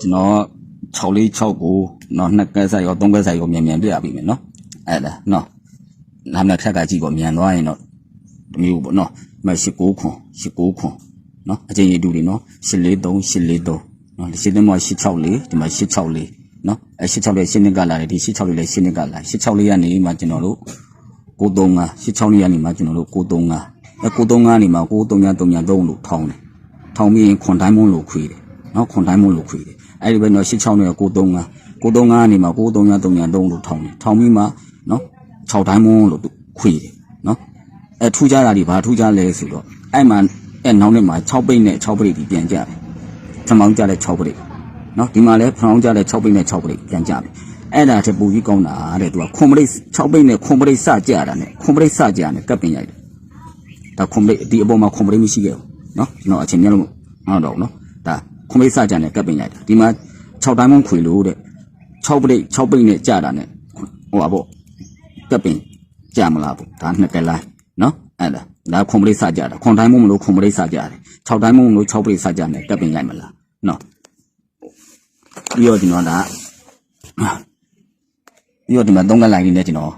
ကျွန်တော်6လေး6ကိုနော်နှစ်ကက်ဆက်ရောသုံးကက်ဆက်ရောမြန်မြန်ပြပြီမယ်နော်အဲ့ဒါနော်နာမည်ထက်ကကြည့်ပေါ့မြန်သွားရင်တော့ဒီမျိုးပေါ့နော်ဒီမှာ19ခွန်19ခွန်နော်အချင်းရတူတွေနော်843 843နော်ရှင်းတယ်မ86လေးဒီမှာ86လေးနော်အဲ86လေးရှင်းနေကလာတယ်ဒီ86လေးလည်းရှင်းနေကလာ86လေးကနေမှကျွန်တော်တို့935 86လေးကနေမှကျွန်တော်တို့935အဲ935နေမှ93333လို့ထောင်းတယ်ထောင်ပြီးရင်ခွန်တိုင်းမုံလို့ခွေတယ်နော်ခွန်တိုင်းမုံလို့ခွေတယ် အဲ့ဒီဘက်တော့86နဲ့935 935ကနေမှ933 3လို့ထောင်းတယ်ထောင်းပြီးမှနော်6တိုင်းမွန်းလို့ခွေတယ်နော်အဲထူကြတာဒီဘာထူကြလဲဆိုတော့အဲ့မှာအဲ့နောက်နေ့မှာ6ပိတ်နဲ့6ပိတ်ဒီပြန်ကြတယ်ထမောင်းကြလဲ6ပိတ်နော်ဒီမှာလဲဖရောင်းကြလဲ6ပိတ်နဲ့6ပိတ်ပြန်ကြပြီအဲ့ဒါတပူကြီးကောင်းတာတဲ့သူကခွန်ပရိတ်6ပိတ်နဲ့ခွန်ပရိတ်စကြတာနဲ့ခွန်ပရိတ်စကြနဲ့ကပ်ပင်ရိုက်တယ်ဒါခွန်ပရိတ်ဒီအပေါ်မှာခွန်ပရိတ်မရှိခဲ့ဘူးနော်ကျွန်တော်အချိန်မြတ်လို့မဟုတ်တော့ဘူးနော်ဒါ ခွန်မိတ်စကြံနဲ့ကပ်ပင်ရိုက်တာဒီမှာ6တိုင်းမုံခွေလို့တဲ့6ပိတ်6ပိတ်နဲ့ကြတာနဲ့ဟိုပါပေါ့ကပ်ပင်ကြမလားပေါ့ဒါနှစ်ကလိုင်းနော်အဲ့ဒါဒါခွန်ပိတ်စကြတာခွန်တိုင်းမုံမလို့ခွန်ပိတ်စကြတယ်6တိုင်းမုံမလို့6ပိတ်စကြနဲ့ကပ်ပင်ရိုက်မလားနော်ပြီးတော့ကျွန်တော်ဒါပြီးတော့ဒီမှာသုံးကလိုင်းလေးနဲ့ကျွန်တော်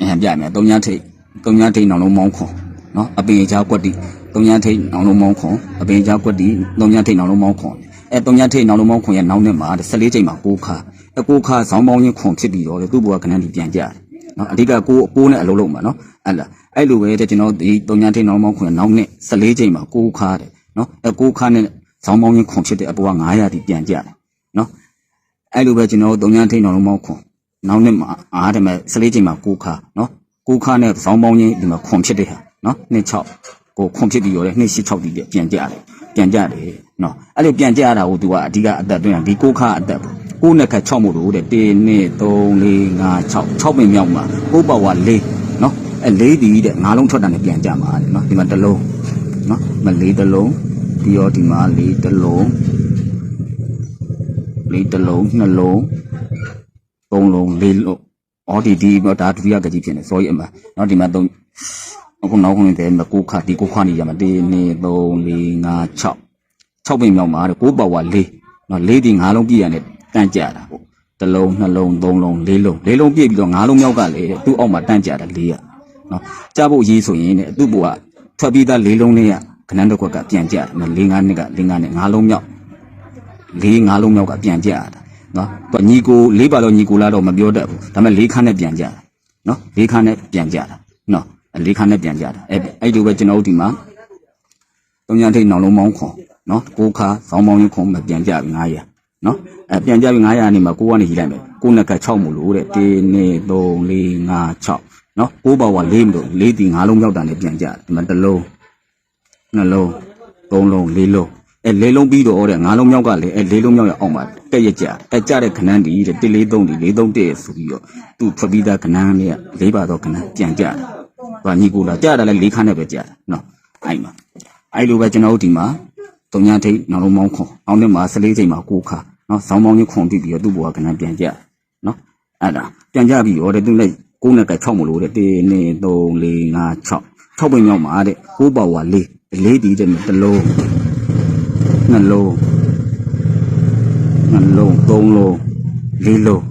အဟံပြမယ်သုံးညာထိတ်သုံးညာထိတ်အောင်လုံးမောင်းခွန်နော်အပင်ချောက်ကွက်တိ တုံညာထိတ်နောင်လုံးမောင်းခွန်အပင်ကြားကွက်တီတုံညာထိတ်နောင်လုံးမောင်းခွန်အဲတုံညာထိတ်နောင်လုံးမောင်းခွန်ရဲ့နောက်နဲ့မှာ14ချိန်မှာ6ခါအ6ခါဇောင်းပေါင်းချင်းခွန်ဖြစ်ပြီးတော့လေသူ့ဘဝကဏ္ဍဒီပြန်ကြတယ်နော်အဓိကကိုကိုနဲ့အလုံးလုံးမှာနော်အဲ့လားအဲ့လိုပဲတဲ့ကျွန်တော်ဒီတုံညာထိတ်နောင်လုံးမောင်းခွန်ရဲ့နောက်နဲ့14ချိန်မှာ6ခါတဲ့နော်အဲ6ခါနဲ့ဇောင်းပေါင်းချင်းခွန်ဖြစ်တဲ့အဘဝ900ဒီပြန်ကြတယ်နော်အဲ့လိုပဲကျွန်တော်တုံညာထိတ်နောင်လုံးမောင်းခွန်နောက်နဲ့မှာအားတယ်မဲ့14ချိန်မှာ6ခါနော်6ခါနဲ့ဇောင်းပေါင်းချင်းဒီမှာခွန်ဖြစ်တဲ့ဟာနော်26 ကိုခွန်ဖြစ်ပြီးရောလေ286ဒီပြန်ကြတယ်ပြန်ကြတယ်နော်အဲ့လိုပြန်ကြတာကို तू ကအဓိကအသက်တွင်းတာဒီကိုခါအသက်ပေါ့ကိုနဲ့ခက်6မို့လို့တဲ့1 2 3 4 5 6 6ပင်မြောက်မှာကိုပါဝါ4နော်အဲ့4ဒီတဲ့ငါးလုံးထွက်တာနဲ့ပြန်ကြမှာတဲ့နော်ဒီမှာတစ်လုံးနော်ဒီမှာ4တစ်လုံးပြီးတော့ဒီမှာ4တစ်လုံး4တစ်လုံးနှလုံးသုံးလုံးလေးလုံးအော်ဒီဒီတော့ဒါဒုတိယကကြီးဖြစ်နေ sorry အမနော်ဒီမှာသုံး အခုနောက်ခုနေတယ်မကိုခါဒီကိုခါနေရမှာ1 2 3 4 5 6 6ပင်မြောက်မှာတဲ့ကိုပါဝါ4နော်4ဒီ5လုံးပြည့်ရတယ်တန့်ကြတာပေါ့တစ်လုံးနှလုံးသုံးလုံးလေးလုံးလေးလုံးပြည့်ပြီးတော့5လုံးမြောက်ကလေတဲ့သူ့အောက်မှာတန့်ကြတာ4ရနော်ကြားဖို့ရေးဆိုရင်တဲ့သူ့ဘုကထွက်ပြီးသားလေးလုံးလေးရခဏတစ်ခွက်ကပြန်ကြတယ်4 5နှစ်က4 5နှစ်5လုံးမြောက်4 5လုံးမြောက်ကပြန်ကြတာနော်သူညီကို၄ပါတော့ညီကိုလာတော့မပြောတတ်ဘူးဒါပေမဲ့၄ခန်းနဲ့ပြန်ကြတာနော်၄ခန်းနဲ့ပြန်ကြတာနော် လေးခါနဲ့ပြန်ကြတာအဲ့အဲ့လိုပဲကျွန်တော်တို့ဒီမှာတုံညာထိတ်နောင်လုံးမောင်းခွန်နော်ကိုခါစောင်းမောင်းရင်ခွန်မပြန်ကြပြီ900နော်အဲ့ပြန်ကြပြီ900နေမှာကိုကနေရေးလိုက်မယ်ကိုနဲ့က6မို့လို့တဲ့1 2 3 4 5 6နော်ကိုပါဝါ4မလို့4တီ5လုံးရောက်တာနဲ့ပြန်ကြဒီမှာတစ်လုံးနှလုံးသုံးလုံးလေးလုံးအဲလေးလုံးပြီးတော့တဲ့5လုံးမြောက်ကလည်းအဲလေးလုံးမြောက်ရအောင်ပါတက်ရကြအဲကြတဲ့ခဏန်းဒီတဲ့1 4 3ဒီ4 3တဲ့ဆိုပြီးတော့သူ့ထွက်ပြီးသားခဏန်းလေးကလေးပါတော့ခဏန်းပြန်ကြတယ်။ ဘာညီကိုလာကြားတာလဲလေးခါနဲ့ပဲကြားတာနော်။အဲ့မှာအဲ့လိုပဲကျွန်တော်တို့ဒီမှာတုံညာထိတ်နောက်လုံးမောင်းခွန်နောက်နေ့မှာ14ချိန်မှာကိုခါနော်ဆောင်းမောင်းကြီးခွန်ပြီးပြီးတော့သူ့ဘဝကဏ္ဍပြန်ကြနော်။အဲ့ဒါပြန်ကြပြီးရောတဲ့သူလည်းကိုနဲ့က6မလို့တဲ့1 2 3 4 5 6 6ပင်မြောက်မှာတဲ့ကိုပါဝါလေးလေးတီးတဲ့တစ်လုံးနှလုံးနှလုံးသုံးလုံးလေးလုံး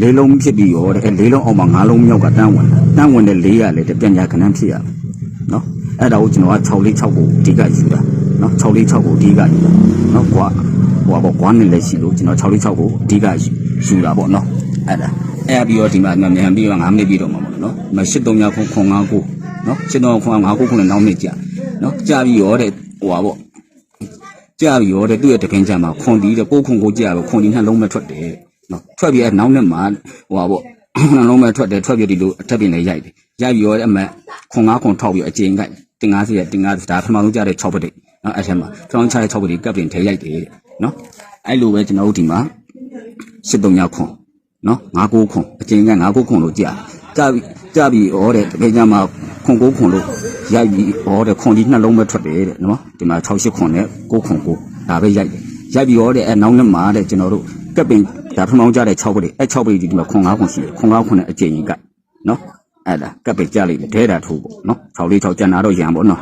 လေးလုံးဖြစ်ပြီးရောတဲ့အဲလေးလုံးအောက်မှာငါးလုံးမြောက်ကတန်းဝင်တာတန်းဝင်တဲ့လေးရလေတဲ့ပြန်ညာခဏန်းဖြစ်ရမယ်နော်အဲ့ဒါကိုကျွန်တော်က6လေး6ကိုအဓိကယူတာနော်6လေး6ကိုအဓိကယူတာနော်ကွာဟိုဘောကွာနေလည်းရှိလို့ကျွန်တော်6လေး6ကိုအဓိကယူယူတာပေါ့နော်အဲ့ဒါအဲ့ပြီးတော့ဒီမှာမြန်ပြီးတော့9မိနစ်ပြီးတော့မှာပေါ့နော်မ8 3ညခုခွန်9ကိုနော်8 3ခွန်9ကိုခုနဲ့နောက်နေ့ကြာနော်ကြာပြီးရောတဲ့ဟိုပါပေါ့ကြာပြီရောတဲ့သူ့ရဲ့တခင်ချမ်းမှာခွန်တီးတဲ့ကိုယ်ခွန်ကိုကြာပဲခွန်တီးနှလုံးမဲ့ထွက်တယ် နော်ထွက်ပြီးအဲနောက်နဲ့မှာဟိုပါပေါ့နှလုံးမဲ့ထွက်တယ်ထွက်ပြီးဒီလိုအထက်ပြင်လည်းရိုက်တယ်ရိုက်ပြီးရောအမခွန်ငါးခွန်ထောက်ပြီးအကျဉ်းကတင်90ရဲ့တင်90ဒါပထမဆုံးကြာတဲ့6ပတိနော်အဲ့ထက်မှာပထမဆုံးချတဲ့6ပတိကပ်ပြင်ထဲရိုက်တယ်တဲ့နော်အဲ့လိုပဲကျွန်တော်တို့ဒီမှာ73ညခွန်နော်59ခွန်အကျဉ်းက59ခွန်လို့ကြာကြာပြီကြာပြီဩတဲ့တကယ်ကြမှာခွန်9ခွန်လို့ရိုက်ပြီးဩတဲ့ခွန်ကြီးနှလုံးပဲထွက်တယ်တဲ့နော်ဒီမှာ68ခွန်နဲ့9ခွန်9ဒါပဲရိုက်တယ်ရိုက်ပြီးဩတဲ့အဲနောက်နဲ့မှာတဲ့ကျွန်တော်တို့ကပ်ပင် ဒါပထမဆုံးကြာတဲ့6ပတိအဲ6ပတိဒီမှာခွန်9ခွန်ရှိတယ်ခွန်9ခွန်နဲ့အကျဉ်းကြီးကနော်အဲ့ဒါကပ်ပင်ကြာလိုက်တယ်ဒဲတာထိုးပေါ့နော်6လေး6ကျန်တာတော့ရံပေါ့နော်